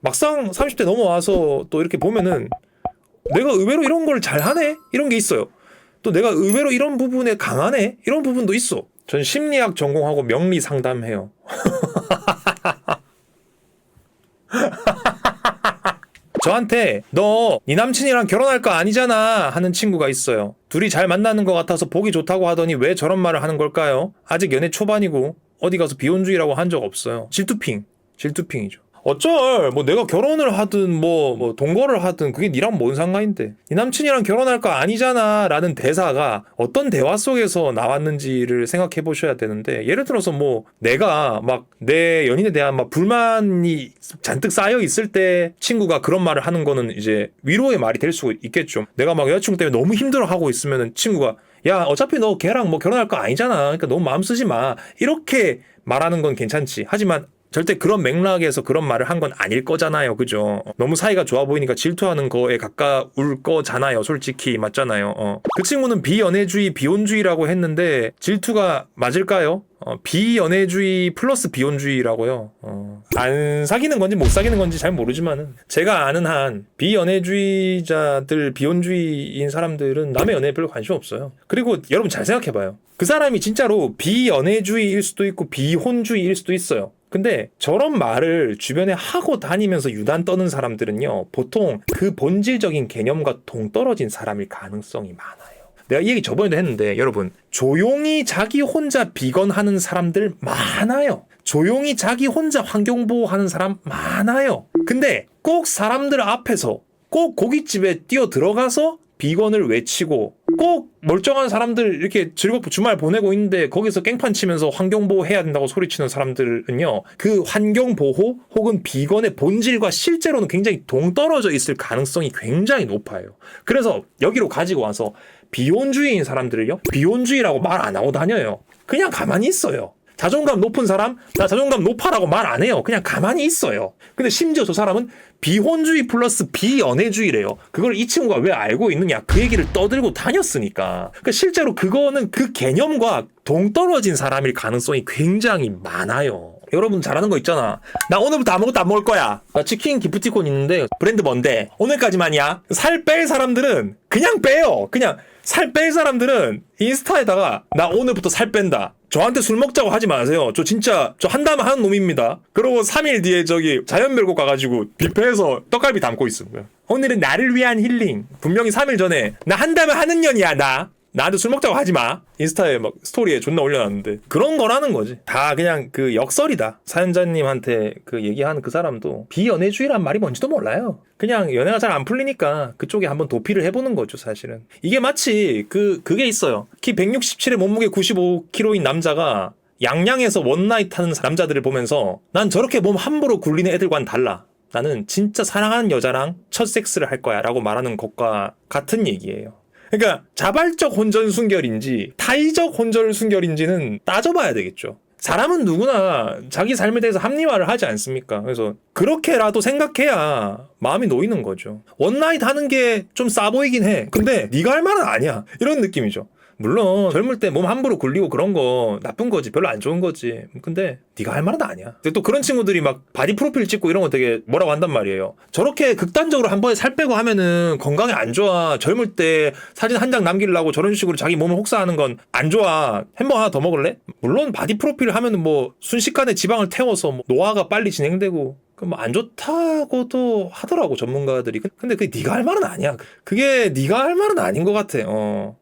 막상 30대 넘어와서 또 이렇게 보면은 내가 의외로 이런 걸 잘하네 이런 게 있어요. 또 내가 의외로 이런 부분에 강하네 이런 부분도 있어. 전 심리학 전공하고 명리 상담해요. 저한테 너 네 남친이랑 결혼할 거 아니잖아 하는 친구가 있어요. 둘이 잘 만나는 것 같아서 보기 좋다고 하더니 왜 저런 말을 하는 걸까요? 아직 연애 초반이고 어디 가서 비혼주의라고 한 적 없어요. 질투핑, 질투핑이죠. 어쩔. 뭐 내가 결혼을 하든 뭐, 뭐 동거를 하든 그게 니랑 뭔 상관인데. 네 남친이랑 결혼할 거 아니잖아 라는 대사가 어떤 대화 속에서 나왔는지를 생각해 보셔야 되는데 예를 들어서 뭐 내가 막 내 연인에 대한 막 불만이 잔뜩 쌓여 있을 때 친구가 그런 말을 하는 거는 이제 위로의 말이 될 수 있겠죠. 내가 막 여자친구 때문에 너무 힘들어 하고 있으면은 친구가 야 어차피 너 걔랑 뭐 결혼할 거 아니잖아. 그러니까 너무 마음 쓰지 마. 이렇게 말하는 건 괜찮지. 하지만 절대 그런 맥락에서 그런 말을 한 건 아닐 거잖아요. 그죠? 너무 사이가 좋아 보이니까 질투하는 거에 가까울 거잖아요. 솔직히. 맞잖아요. 어. 그 친구는 비연애주의, 비혼주의라고 했는데 질투가 맞을까요? 어, 비연애주의 플러스 비혼주의라고요. 어. 안 사귀는 건지 못 사귀는 건지 잘 모르지만은 제가 아는 한 비연애주의자들, 비혼주의인 사람들은 남의 연애에 별로 관심 없어요. 그리고 여러분 잘 생각해봐요. 그 사람이 진짜로 비연애주의일 수도 있고 비혼주의일 수도 있어요. 근데 저런 말을 주변에 하고 다니면서 유단 떠는 사람들은요, 보통 그 본질적인 개념과 동떨어진 사람일 가능성이 많아요. 내가 이 얘기 저번에도 했는데, 여러분, 조용히 자기 혼자 비건하는 사람들 많아요. 조용히 자기 혼자 환경보호하는 사람 많아요. 근데 꼭 사람들 앞에서 꼭 고깃집에 뛰어 들어가서 비건을 외치고 꼭 멀쩡한 사람들 이렇게 즐겁고 주말 보내고 있는데 거기서 깽판 치면서 환경보호 해야 된다고 소리치는 사람들은요 그 환경보호 혹은 비건의 본질과 실제로는 굉장히 동떨어져 있을 가능성이 굉장히 높아요. 그래서 여기로 가지고 와서 비혼주의인 사람들을요 비혼주의라고 말 안 하고 다녀요. 그냥 가만히 있어요 자존감 높은 사람, 나 자존감 높아라고 말 안 해요. 그냥 가만히 있어요. 근데 심지어 저 사람은 비혼주의 플러스 비연애주의래요. 그걸 이 친구가 왜 알고 있느냐? 그 얘기를 떠들고 다녔으니까. 그러니까 실제로 그거는 그 개념과 동떨어진 사람일 가능성이 굉장히 많아요. 여러분 잘하는 거 있잖아. 나 오늘부터 아무것도 안 먹을 거야. 나 치킨 기프티콘 있는데 브랜드 뭔데? 오늘까지만이야. 살 뺄 사람들은 그냥 빼요. 그냥 살 뺄 사람들은 인스타에다가 나 오늘부터 살 뺀다. 저한테 술 먹자고 하지 마세요. 저 진짜 저 한다면 하는 놈입니다. 그러고 3일 뒤에 저기 자연별곡 가가지고 뷔페에서 떡갈비 담고 있음. 오늘은 나를 위한 힐링. 분명히 3일 전에 나 한다면 하는 년이야 나. 나한테 술 먹자고 하지 마. 인스타에 막 스토리에 존나 올려놨는데 그런 거라는 거지. 다 그냥 그 역설이다. 사연자님한테 그 얘기하는 그 사람도 비연애주의란 말이 뭔지도 몰라요. 그냥 연애가 잘 안 풀리니까 그쪽에 한번 도피를 해보는 거죠, 사실은. 이게 마치 그 그게 있어요. 키 167에 몸무게 95kg인 남자가 양양에서 원나잇 하는 남자들을 보면서 난 저렇게 몸 함부로 굴리는 애들과는 달라. 나는 진짜 사랑하는 여자랑 첫 섹스를 할 거야 라고 말하는 것과 같은 얘기예요. 그러니까 자발적 혼전 순결인지 타의적 혼전 순결인지는 따져봐야 되겠죠. 사람은 누구나 자기 삶에 대해서 합리화를 하지 않습니까? 그래서 그렇게라도 생각해야 마음이 놓이는 거죠. 원나잇 하는 게 좀 싸 보이긴 해. 근데 네가 할 말은 아니야. 이런 느낌이죠. 물론 젊을 때 몸 함부로 굴리고 그런 거 나쁜 거지 별로 안 좋은 거지 근데 네가 할 말은 아니야 근데 또 그런 친구들이 막 바디 프로필 찍고 이런 거 되게 뭐라고 한단 말이에요 저렇게 극단적으로 한 번에 살 빼고 하면은 건강에 안 좋아 젊을 때 사진 한 장 남기려고 저런 식으로 자기 몸을 혹사하는 건 안 좋아 햄버거 하나 더 먹을래? 물론 바디 프로필 하면은 뭐 순식간에 지방을 태워서 뭐 노화가 빨리 진행되고 그뭐안 좋다고도 하더라고 전문가들이. 근데 그게 네가 할 말은 아니야. 그게 네가 할 말은 아닌 것 같아. 어.